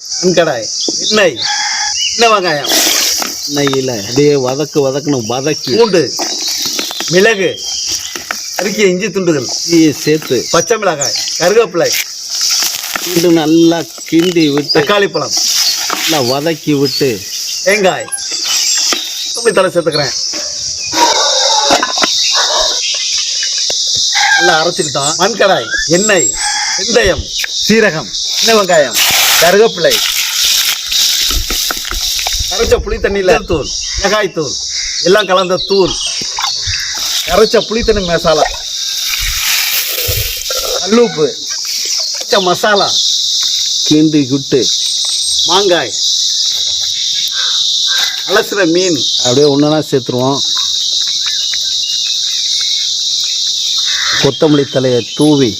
வெண்கடாய் எண்ணெய் சின்ன வெங்காயம் நெய்யில் அப்படியே வதக்கு வதக்கணும் வதக்கி. பூண்டு மிளகு அரிக்கிய இஞ்சி துண்டுகள் சேர்த்து. பச்சை மிளகாய் கருவேப்பிலை கிண்டு நல்லா கிண்டி விட்டு தக்காளி பழம் நல்லா வதக்கி விட்டு. தேங்காய் தும்பி தலை சேர்த்துக்கிறேன். நல்லா அரைச்சிக்கிட்டோம். மண்கடாய் எண்ணெய் வெந்தயம் சீரகம் சின்ன வெங்காயம் கருவேப்பிலை கரைச்ச புளி தண்ணியில் தூள். மிளகாய் தூள். எல்லாம் கலந்த தூள். கரைச்ச புளி தண்ணி மசாலா. கல்லுப்பு. கரைச்ச மசாலா. கிண்டி விட்டு மாங்காய். அலசுற மீன். அப்படியே ஒன்றா சேர்த்துருவோம். கொத்தமல்லி தலையை தூவி.